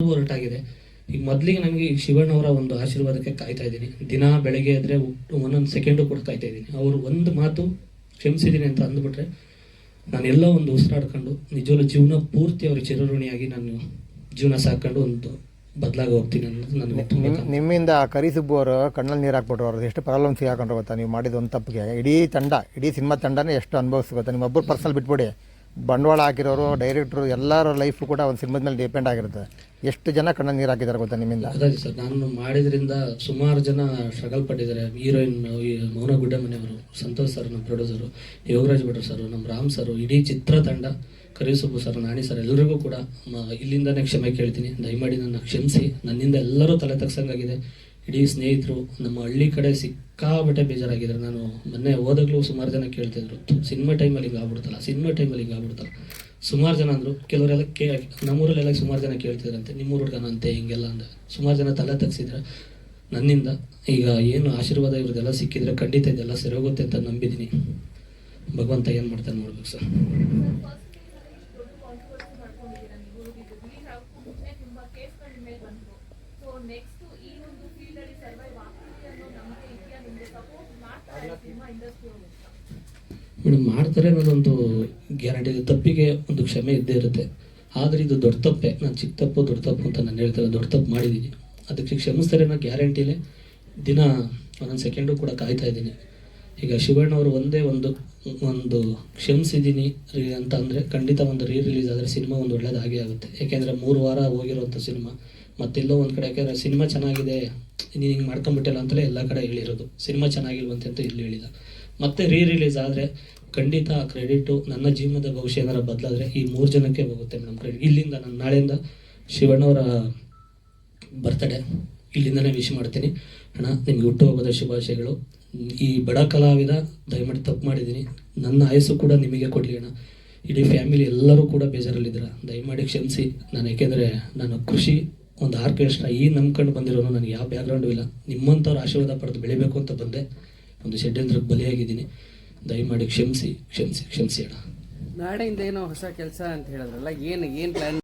ಹೊರಟಾಗಿದೆ ಈಗ ಮೊದಲಿಗೆ ನನಗೆ ಈ ಶಿವಣ್ಣವರ ಒಂದು ಆಶೀರ್ವಾದಕ್ಕೆ ಕಾಯ್ತಾ ಇದ್ದೀನಿ. ದಿನ ಬೆಳಗ್ಗೆ ಆದರೆ ಒಂದೊಂದು ಸೆಕೆಂಡು ಕೂಡ ಕಾಯ್ತಾ ಇದ್ದೀನಿ. ಅವರು ಒಂದು ಮಾತು ಕ್ಷಮಿಸಿದ್ದೀನಿ ಅಂತ ಅಂದ್ಬಿಟ್ರೆ ನಾನೆಲ್ಲ ಒಂದು ಉಸಿರಾಡ್ಕೊಂಡು ನಿಜವಲ್ಲೂ ಜೀವನ ಪೂರ್ತಿ ಅವ್ರ ಚಿರಋಣಿಯಾಗಿ ನಾನು ಜೀವನ ಸಾಕೊಂಡು ಒಂದು ಬದಲಾಗಿ ಹೋಗ್ತೀನಿ ಅನ್ನೋದು ನನಗೆ ತುಂಬ ನಿಮ್- ನಿಮ್ಮಿಂದ ಕರಿ ಸುಬ್ಬು ಅವರು ಕಣ್ಣಲ್ಲಿ ನೀರು ಹಾಕ್ಬಿಟ್ರು ಅವ್ರದ್ದು ಎಷ್ಟು ಪ್ರಾಬ್ಲಮ್ ಸಿಗಾಕೊಂಡ್ರು ಗೊತ್ತಾ? ನೀವು ಮಾಡಿದ ಒಂದು ತಪ್ಪಿಗೆ. ಇಡೀ ತಂಡ ಇಡೀ ಸಿನಿಮಾ ತಂಡನೇ ಎಷ್ಟು ಅನುಭವಿಸ್ ನಿಮ್ಮೊಬ್ಬರು ನಿಮ್ಮ ಒಬ್ಬರು ಪರ್ಸನಲ್ ಬಿಟ್ಬಿಡಿ. ಬಂಡವಾಳ ಹಾಕಿರೋರು ಡೈರೆಕ್ಟ್ರು ಎಲ್ಲರ ಲೈಫು ಕೂಡ ಒಂದು ಸಿನಿಮಾದ ಮೇಲೆ ಡಿಪೆಂಡ್ ಆಗಿರುತ್ತೆ. ಎಷ್ಟು ಜನ ಕಣ್ಣ ನೀರು ಹಾಕಿದ್ದಾರೆ ಗೊತ್ತಾ ನಿಮ್ಮಿಂದ? ಗೊತ್ತಾಯ್ತು ಸರ್. ನಾನು ಮಾಡಿದ್ರಿಂದ ಸುಮಾರು ಜನ ಸ್ಟ್ರಗಲ್ ಪಟ್ಟಿದ್ದಾರೆ. ಹೀರೋಯಿನ್ ಮೌನ ಗುಡ್ಡ ಮನೆಯವರು, ಸಂತೋಷ್ ಸರ್ ನಮ್ಮ ಪ್ರೊಡ್ಯೂಸರು ಯೋಗರಾಜ್ ಭಟ್ರು ಸರ್, ನಮ್ಮ ರಾಮ್ ಸರ್, ಇಡೀ ಚಿತ್ರತಂಡ ಕರಿಸುಬ್ಬು ಸರ್, ನಾಣಿ ಸರ್ ಎಲ್ಲರಿಗೂ ಕೂಡ ಇಲ್ಲಿಂದನೇ ಕ್ಷಮೆ ಕೇಳ್ತೀನಿ. ದಯಮಾಡಿ ನನ್ನ ಕ್ಷಮಿಸಿ. ನನ್ನಿಂದ ಎಲ್ಲರೂ ತಲೆ ತಗ್ಸಂಗಾಗಿದೆ. ಇಡೀ ಸ್ನೇಹಿತರು ನಮ್ಮ ಹಳ್ಳಿ ಕಡೆ ಸಿಕ್ಕಾಬಟ್ಟೆ ಬೇಜಾರಾಗಿದ್ದಾರೆ. ನಾನು ಮೊನ್ನೆ ಹೋದಾಗಲೂ ಸುಮಾರು ಜನ ಕೇಳ್ತಿದ್ರು ಸಿನಿಮಾ ಟೈಮಲ್ಲಿ ಹಿಂಗೆ ಆಗ್ಬಿಡ್ತಲ್ಲ, ಸಿನಿಮಾ ಟೈಮಲ್ಲಿ ಹಿಂಗೆ ಆಗ್ಬಿಡ್ತಲ್ಲ. ಸುಮಾರು ಜನ ಅಂದರು, ಕೆಲವರೆಲ್ಲ ಕೇ, ನಮ್ಮೂರಲ್ಲೆಲ್ಲ ಸುಮಾರು ಜನ ಕೇಳ್ತಿದ್ರಂತೆ ನಿಮ್ಮೂರ ಹುಡುಗನಂತೆ, ಹಿಂಗೆಲ್ಲ ಅಂದ. ಸುಮಾರು ಜನ ತಲೆ ತಗ್ಸಿದ್ರೆ. ನನ್ನಿಂದ, ಈಗ ಏನು ಆಶೀರ್ವಾದ ಇವ್ರದ್ದೆಲ್ಲ ಸಿಕ್ಕಿದ್ರೆ ಖಂಡಿತ ಇದೆಲ್ಲ ಸರಿ ಹೋಗುತ್ತೆ ಅಂತ ನಂಬಿದ್ದೀನಿ. ಭಗವಂತ ಏನು ಮಾಡ್ತಾನೆ ನೋಡ್ಬೇಕು ಸರ್? ಸೊ ಈ ಒಂದು ಫೀಲ್ಡ್ ಅಲ್ಲಿ ಸರ್ವೈವ್ ಆಗ್ತೀವಿ ಅನ್ನೋ ನಂಬಿಕೆ ಇದೆಯಾ ನಿಮಗೆ ಸಪೋರ್ಟ್ ಮಾಡ್ತಾರೆ ಸಿನಿಮಾ ಇಂಡಸ್ಟ್ರಿ ಮೇಡಮ್, ಮಾಡ್ತಾರೆ ಅನ್ನೋದೊಂದು ಗ್ಯಾರಂಟಿ ಇದೆ. ತಪ್ಪಿಗೆ ಒಂದು ಕ್ಷಮೆ ಇದ್ದೇ ಇರುತ್ತೆ. ಆದರೆ ಇದು ದೊಡ್ಡ ತಪ್ಪೆ. ನಾನು ಚಿಕ್ಕ ತಪ್ಪು, ದೊಡ್ಡ ತಪ್ಪು ಅಂತ ನಾನು ಹೇಳ್ತಾರೆ ದೊಡ್ಡ ತಪ್ಪು ಮಾಡಿದ್ದೀನಿ ಅದಕ್ಕೆ ಕ್ಷಮಿಸ್ತಾರೆ ಅನ್ನೋ ಗ್ಯಾರಂಟಿಲೇ ದಿನ ಒಂದೊಂದು ಸೆಕೆಂಡು ಕೂಡ ಕಾಯ್ತಾ ಇದ್ದೀನಿ. ಈಗ ಶಿವಣ್ಣ ಅವರು ಒಂದೇ ಒಂದು ಒಂದು ಕ್ಷಮಿಸಿದ್ದೀನಿ ಅಂತ ಅಂದರೆ ಖಂಡಿತ ಒಂದು ರೀ ರಿಲೀಸ್ ಆದರೆ ಸಿನಿಮಾ ಒಂದು ಒಳ್ಳೇದಾಗೇ ಆಗುತ್ತೆ. ಯಾಕೆಂದರೆ ಮೂರು ವಾರ ಹೋಗಿರೋಂಥ ಸಿನಿಮಾ ಮತ್ತೆಲ್ಲೋ ಒಂದು ಕಡೆ ಯಾಕೆಂದರೆ ಸಿನಿಮಾ ಚೆನ್ನಾಗಿದೆ ನೀನು ಹಿಂಗೆ ಮಾಡ್ಕೊಂಬಿಟ್ಟಿಲ್ಲ ಅಂತಲೇ ಎಲ್ಲ ಕಡೆ ಹೇಳಿರೋದು. ಸಿನಿಮಾ ಚೆನ್ನಾಗಿಲ್ವಂತೆ ಅಂತ ಇಲ್ಲಿ ಹೇಳಿಲ್ಲ. ಮತ್ತೆ ರೀ ರಿಲೀಸ್ ಆದರೆ ಖಂಡಿತ ಆ ಕ್ರೆಡಿಟು ನನ್ನ ಜೀವನದ ಭವಿಷ್ಯ ಏನಾರ ಬದಲಾದರೆ ಈ ಮೂರು ಜನಕ್ಕೆ ಹೋಗುತ್ತೆ ಮೇಡಮ್ ಕ್ರೆಡಿಟ್ ಇಲ್ಲಿಂದ ನಾನು ನಾಳೆಯಿಂದ ಶಿವಣ್ಣವರ ಬರ್ತಡೇ ಇಲ್ಲಿಂದನೇ ವಿಶ್ ಮಾಡ್ತೀನಿ. ಅಣ್ಣ, ನಿಮ್ಗೆ ಹುಟ್ಟುಹಬ್ಬದ ಶುಭಾಶಯಗಳು. ಈ ಬಡ ಕಲಾವಿದ, ದಯಮಾಡಿ ತಪ್ಪು ಮಾಡಿದ್ದೀನಿ. ನನ್ನ ಆಯಸ್ಸು ಕೂಡ ನಿಮಗೆ ಕೊಡಲಿ ಅಣ್ಣ. ಇಡೀ ಫ್ಯಾಮಿಲಿ ಎಲ್ಲರೂ ಕೂಡ ಬೇಜಾರಲ್ಲಿದ್ದೀರ? ದಯಮಾಡಿ ಕ್ಷಮಿಸಿ. ನಾನು ಏಕೆಂದರೆ ನಾನು ಕೃಷಿ ಒಂದು ಆರ್ಕೆಸ್ಟ್ರಾ ಈ ನಂಬ್ಕೊಂಡು ಬಂದಿರೋನು, ನನಗೆ ಯಾವ ಬ್ಯಾಕ್ಗ್ರೌಂಡು ಇಲ್ಲ. ನಿಮ್ಮಂಥವ್ರು ಆಶೀರ್ವಾದ ಪಡೆದು ಬೆಳಿಬೇಕು ಅಂತ ಬಂದೆ. ಒಂದು ಷಡ್ಯಂತ್ರಕ್ಕೆ ಬಲಿಯಾಗಿದ್ದೀನಿ. ದಯಮಾಡಿ ಕ್ಷಮಿಸಿ ಕ್ಷಮಿಸಿ ಕ್ಷಮಿಸಿ ಅಣ್ಣ. ನಾಳೆಯಿಂದ ಏನೋ ಹೊಸ ಕೆಲಸ ಅಂತ ಹೇಳಿದ್ರಲ್ಲ, ಏನು ಏನು ಪ್ಲಾನ್